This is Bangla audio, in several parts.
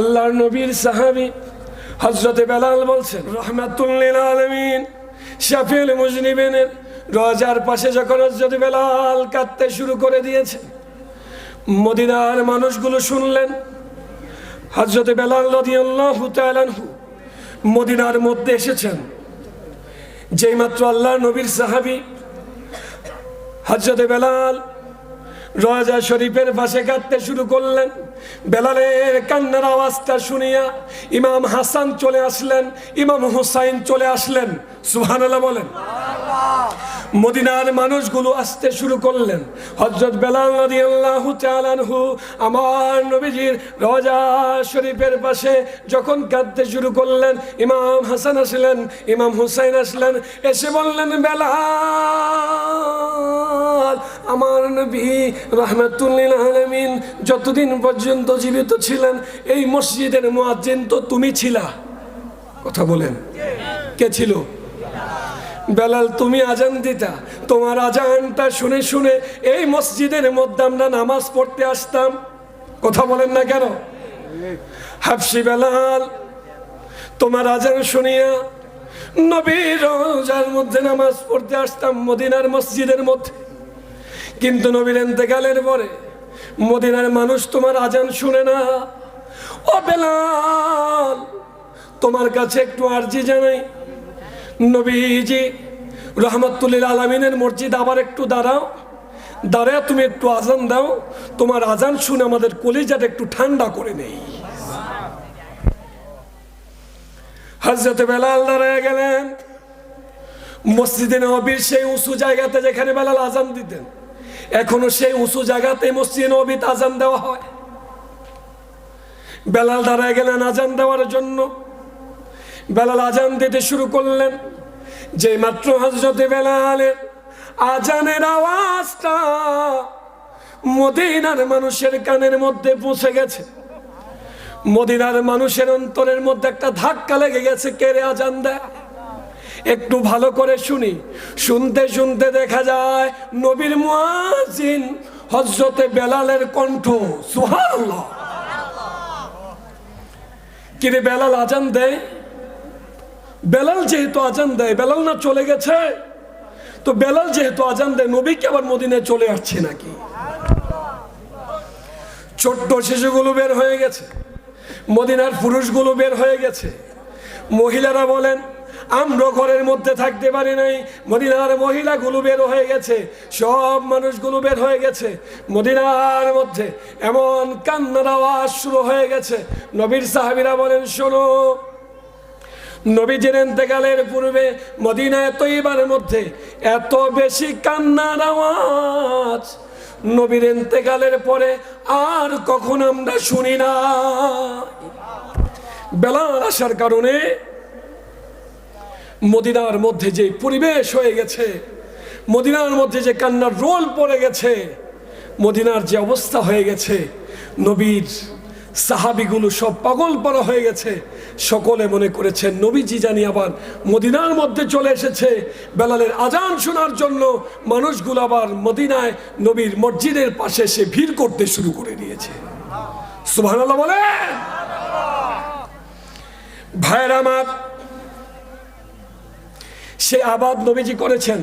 আল্লাহর নবীর সাহাবি হজরতে বেলাল বলছেন রহমাতুল্লিল আলমিন। শাফিউল মুজনিবিনের রজার পাশে যখন হজরত বেলাল কাঁদতে শুরু করে দিয়েছেন মদিনার মানুষগুলো শুনলেন। হজরতে বেলাল রাদিয়াল্লাহু তাআলাহু মদিনার মধ্যে এসেছেন। যেই মাত্র আল্লাহ নবীর সাহাবি হজরতে বেলাল রজা শরীফের পাশে কাঁদতে শুরু করলেন। বেলালের কান্নার আওয়াজটা শুনিয়া ইমাম হাসান চলে আসলেন, ইমাম হুসাইন চলে আসলেন। সুবহানাল্লাহ বলেন। মদিনার মানুষগুলো আসতে শুরু করলেন। হজরত বেলাল রাদিয়াল্লাহু তাআলাহু আমার নবীজির রওজা শরীফের পাশে যখন কাঁদতে শুরু করলেন, ইমাম হাসান আসলেন, ইমাম হুসাইন আসলেন, এসে বললেন, বেলাল! আলামিন। যতদিন পর্যন্ত জীবিত ছিলেন, এই মসজিদের মুয়াজ্জিন তো তুমি ছিলা। কথা বলেন। কে ছিল? বেলাল, তুমি আজান দিতা। তোমার আজানটা শুনে শুনে এই মসজিদের মধ্যে আমরা নামাজ পড়তে আসতাম। কথা বলেন না কেন? হাফসি বেলাল, তোমার আজান শুনিয়া নবীর মধ্যে নামাজ পড়তে আসতাম মদিনার মসজিদের মধ্যে। কিন্তু নবীর এতেকালের পরে মদিনার মানুষ তোমার আজান শুনে না। ও বেলাল, তোমার কাছে একটু আর্জি জানাই। নবীজি, রহমতুল্লিল আলমিনের মসজিদ আবার একটু দাঁড়াও। দাঁড়ায় তুমি একটু আজান দাও। তোমার আজান শুনে আমাদের কলিজাটা একটু ঠান্ডা করে নেই। হজরত বেলাল দাঁড়ায় গেলেন। মসজিদে নবীর সেই উঁচু জায়গাতে যেখানে বেলাল আজান দিতেন। এখনও সেই উঁচু জায়গাতে মসজিদে নবীতে আজান দেওয়া হয়। বেলাল দাঁড়ায় গেলেন আজান দেওয়ার জন্য। বেলাল আজান দিতে শুরু করলেন। যে মাত্র হজরতে বেলালের আজানের আওয়াজটা মদিনার মানুষের কানের মধ্যে পৌঁছে গেছে। মদিনার মানুষের অন্তরের মধ্যে একটা ধাক্কা লেগে গেছে কেড়ে আজান দেয়? একটু ভালো করে শুনি। শুনতে শুনতে দেখা যায় নবীর মুয়াজিন হজরতে বেলালের কণ্ঠ। সুহান কিরে বেলাল, আজান দেয় বেলাল যেহেতু আজান দেয়, বেলাল না চলে গেছে? তো বেলাল যেহেতু আজান দেয়, নবীকে আবার মদিনায় চলে আসছে নাকি? ছোট্ট শিশুগুলো বের হয়ে গেছে। মদিনার পুরুষগুলো বের হয়ে গেছে। মহিলারা বলেন আমরা ঘরের মধ্যে থাকতে পারি নাই। মদিনার মহিলাগুলো বের হয়ে গেছে, সব মানুষগুলো বের হয়ে গেছে। মদিনার মধ্যে এমন কান্নার আওয়াজ শুরু হয়ে গেছে। নবীর সাহাবিরা বলেন, শোনো নবীজির এতেকালের পূর্বে মদিনায় তৈবার মধ্যে এত বেশি কান্নার আওয়াজ, নবীর এতেকালের পরে আর কখন আমরা শুনি না বেলাল আসার কারণে মদিনার মধ্যে যে পরিবেশ হয়ে গেছে, মদিনার মধ্যে যে কান্নার রোল পড়ে গেছে, মদিনার যে অবস্থা হয়ে গেছে, নবীর সাহাবিগুলো সব পাগল পরা হয়ে গেছে। সকলে মনে করেছেন, নবীজি জানি আবার মদিনার মধ্যে চলে এসেছে। বেলালের আজান শোনার জন্য মানুষগুলো আবার মদিনায় নবীর মসজিদের পাশে এসে ভিড় করতে শুরু করে দিয়েছে। সুবহানাল্লাহ বলে ভাইয়ের সে আবাদ নবীজি করেছেন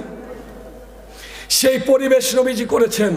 সেই পরিবেশ নবীজি করেছেন।